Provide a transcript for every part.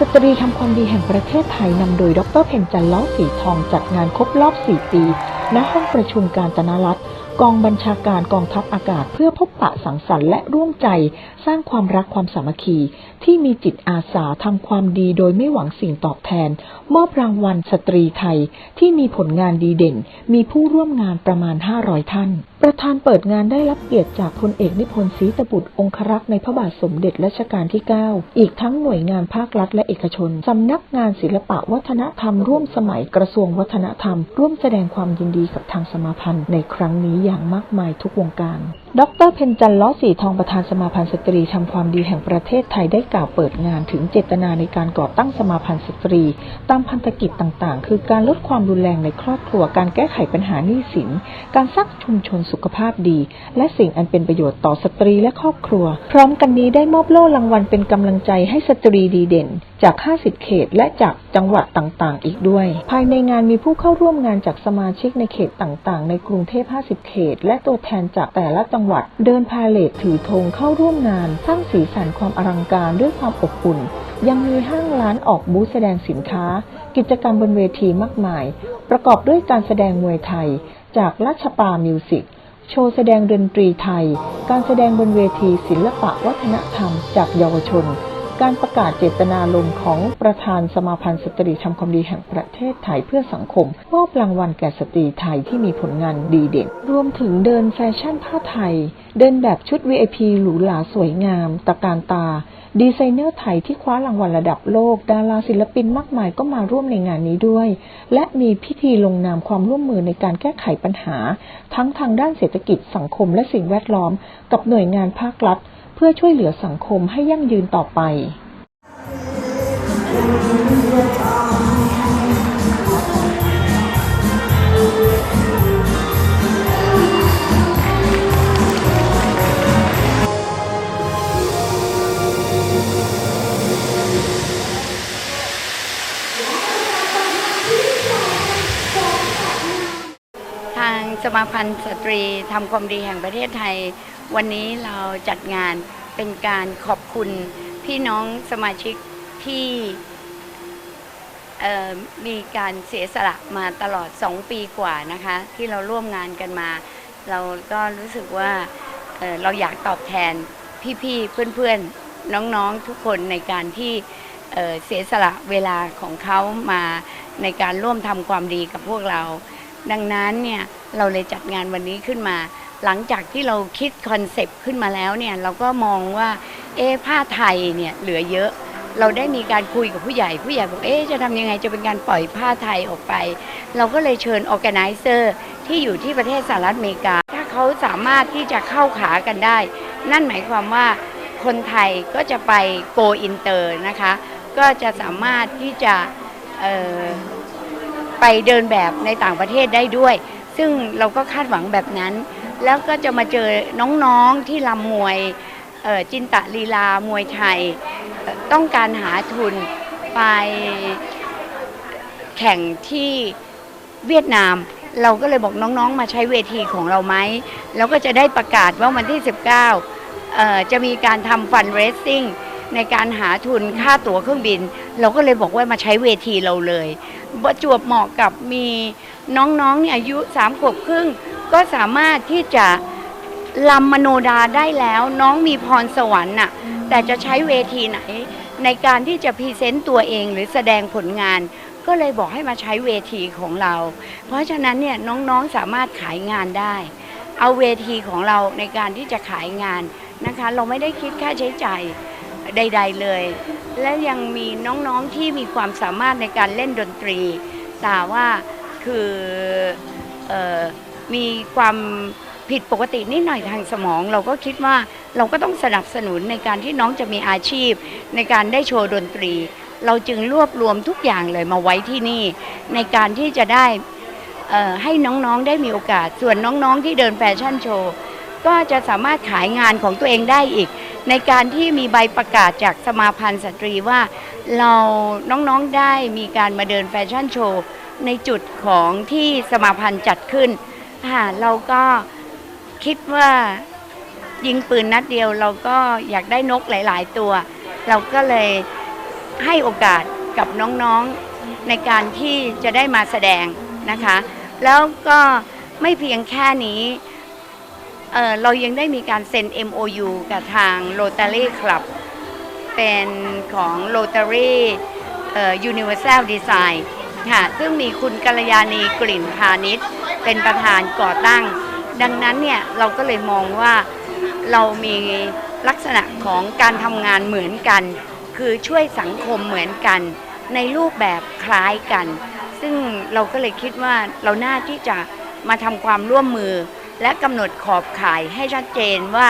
สตรีทำความดีแห่งประเทศไทยนำโดย ดร เพ็ญจันทร์ล้อสีทองจัดงานครบรอบ 4 ปี ณ ห้องประชุมการจนารัฐ กองบัญชาการกองทัพอากาศเพื่อพบปะสังสรรค์และร่วมใจ สร้างความรักความสามัคคี ที่มีจิตอาสาทำความดีโดยไม่หวังสิ่งตอบแทน มอบรางวัลสตรีไทยที่มีผลงานดีเด่น มีผู้ร่วมงานประมาณ 500 ท่าน ประธานเปิดงานได้รับเกียรติจากพลเอกนิพนธ์ศรีตบุตรองครักษ์ในพระบาทสมเด็จรัชกาลที่ 9 อีกทั้งหน่วยงานภาครัฐและเอกชนสำนักงานศิลปะวัฒนธรรมร่วมสมัยกระทรวงวัฒนธรรม ร่วมแสดงความยินดีกับทางสมาพันธ์ในครั้งนี้อย่างมากมายทุกวงการ ดรเพ็ญจันล้อสีทองประธานสมาพันธ์สตรีทำความดีแห่งประเทศไทยได้กล่าวเปิดงานถึงเจตนาในการก่อตั้งสมาพันธ์สตรี ตามพันธกิจต่างๆ คือการลดความรุนแรงในครอบครัว การแก้ไขปัญหาหนี้สิน การสร้างชุมชนสุขภาพดี และสิ่งอันเป็นประโยชน์ต่อสตรีและครอบครัว พร้อมกันนี้ได้มอบโล่รางวัลเป็นกำลังใจให้สตรีดีเด่น จาก 50 เขต และจากจังหวัดต่างๆ อีกด้วย ภายในงานมีผู้เข้าร่วมงานจากสมาชิกในเขตต่างๆ ในกรุงเทพ 50 เขต และตัวแทนจากแต่ละจังหวัด เดินพาเลทถือธงเข้าร่วมงานสร้างสีสันความอลังการด้วยความอบอุ่น ยังมีห้างร้านออกบูธแสดงสินค้า กิจกรรมบนเวทีมากมาย ประกอบด้วยการแสดงมวยไทย จากราชปามิวสิกโชว์แสดงดนตรีไทย การแสดงบนเวทีศิลปะวัฒนธรรมจากเยาวชน การประกาศเจตนารมณ์ของประธานสมาพันธ์สตรีทำความดีแห่งประเทศไทยเพื่อสังคมมอบรางวัลแก่สตรีไทยที่มีผลงานดีเด่น รวมถึงเดินแฟชั่นผ้าไทย เดินแบบชุด VIP หรูหราสวยงาม ตะการตา ดีไซเนอร์ไทยที่คว้ารางวัลระดับโลก ดาราศิลปินมากมายก็มาร่วมในงานนี้ด้วย และมีพิธีลงนามความร่วมมือในการแก้ไขปัญหา ทั้งทางด้านเศรษฐกิจสังคมและสิ่งแวดล้อม กับหน่วยงานภาครัฐ เพื่อช่วยเหลือสังคมให้ยั่งยืนต่อไปทางสมาพันธ์สตรีทำความดีแห่งประเทศไทย วันนี้เราจัดงานเป็นการขอบคุณพี่น้องสมาชิกที่มีการเสียสละมาตลอด 2 ปีกว่านะคะ ที่เราร่วมงานกันมา เราก็รู้สึกว่าเเราอยากตอบแทนพี่ๆเพื่อนๆ น้องๆทุกคนในการที่เเสียสละเวลาของเขามาในการร่วมทำความดีกับพวกเรา ดังนั้นเนี่ยเราเลยจัดงานวันนี้ขึ้นมา หลังจากที่เราคิดคอนเซปต์ขึ้นมาแล้วเนี่ยเราก็มองว่าเอ๊ผ้าไทยเนี่ยเหลือเยอะ เราได้มีการคุยกับผู้ใหญ่ ผู้ใหญ่บอกเอ๊จะทำยังไงจะเป็นการปล่อยผ้าไทยออกไป เราก็เลยเชิญออแกไนเซอร์ที่อยู่ที่ประเทศสหรัฐอเมริกา ถ้าเขาสามารถที่จะเข้าขากันได้ นั่นหมายความว่าคนไทยก็จะไปโกอินเตอร์นะคะ ก็จะสามารถที่จะไปเดินแบบในต่างประเทศได้ด้วย ซึ่งเราก็คาดหวังแบบนั้น แล้วก็จะมาเจอน้องๆที่ลำมวยจินตะลีลามวยไทย ต้องการหาทุนไปแข่งที่เวียดนาม เราก็เลยบอกน้องๆ มาใช้เวทีของเราไหมแล้วก็จะได้ประกาศว่าวันที่ 19เอ่อจะมีการทำฟันเรสซิ่งในการหาทุนค่าตั๋วเครื่องบิน เราก็เลยบอกว่ามาใช้เวทีเราเลยประจวบเหมาะกับมีน้องๆเนี่ยอายุสามขวบครึ่ง ก็สามารถที่จะลำมโนดาได้แล้ว น้องมีพรสวรรค์น่ะแต่จะใช้เวทีไหน ในการที่จะพรีเซนต์ตัวเองหรือแสดงผลงาน ก็เลยบอกให้มาใช้เวทีของเรา เพราะฉะนั้นเนี่ยน้องๆสามารถขายงานได้ เอาเวทีของเราในการที่จะขายงานนะคะ เราไม่ได้คิดค่าใช้จ่ายใด ๆเลย และยังมีน้องๆที่มีความสามารถในการเล่นดนตรีแต่ว่าคือเออ มีความผิดปกตินิดหน่อยทางสมอง เราก็คิดว่าเราก็ต้องสนับสนุนในการที่น้องจะมีอาชีพ ในการได้โชว์ดนตรี เราจึงรวบรวมทุกอย่างเลยมาไว้ที่นี่ ในการที่จะได้ให้น้องๆได้มีโอกาส ส่วนน้องๆที่เดินแฟชั่นโชว์ก็จะสามารถขายงานของตัวเองได้อีก ในการที่มีใบประกาศจากสมาพันธ์สตรีว่า เราน้องๆได้มีการมาเดินแฟชั่นโชว์ในจุดของที่สมาพันธ์จัดขึ้น ค่ะเราก็คิดว่ายิงปืนนัดเดียว เราก็อยากได้นกหลาย ๆ ตัว เราก็เลยให้โอกาสกับน้องๆในการที่จะได้มาแสดงนะคะ แล้วก็ไม่เพียงแค่นี้เออเรายังได้มีการเซ็น MOU กับทาง Rotary Club เป็นของ Rotary เอ่อ Universal Design ค่ะ ซึ่งมีคุณกัลยาณีกลิ่นพาณิชย์ เป็นประธานก่อตั้ง ดังนั้นเนี่ยเราก็เลยมองว่าเรามีลักษณะของการทำงานเหมือนกัน คือช่วยสังคมเหมือนกัน ในรูปแบบคล้ายกัน ซึ่งเราก็เลยคิดว่าเราน่าที่จะมาทำความร่วมมือ และกำหนดขอบข่ายให้ชัดเจนว่า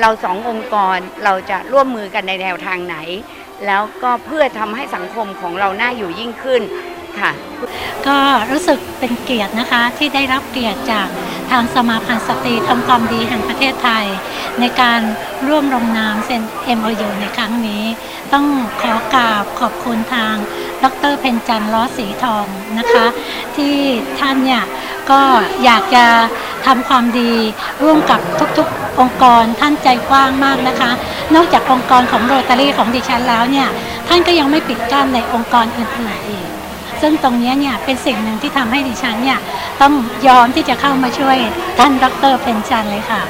เราสององค์กรเราจะร่วมมือกันในแนวทางไหน แล้วก็เพื่อทำให้สังคมของเราน่าอยู่ยิ่งขึ้น ค่ะ ก็รู้สึกเป็นเกียรตินะคะที่ได้รับเกียรติจากทางสมาพันธ์สตรีทำความดีแห่งประเทศไทย ในการร่วมลงนามเซ็น MOU ในครั้งนี้ ต้องขอกราบขอบคุณทาง ดรเพนจันทร์ล้อสีทองนะคะ ที่ท่านเนี่ยก็อยากจะทำความดีร่วมกับทุกๆ องค์กรท่านใจกว้างมากนะคะ นอกจากองค์กรของโรตารี่ของดิฉันแล้วเนี่ย ท่านก็ยังไม่ปิดกั้นในองค์กรอื่นๆอีก ซึ่งตรงนี้เนี่ยเป็นสิ่งหนึ่งที่ทำให้ดิฉันเนี่ยต้องยอมที่จะเข้ามาช่วยท่านดรเพนจันทร์เลยค่ะ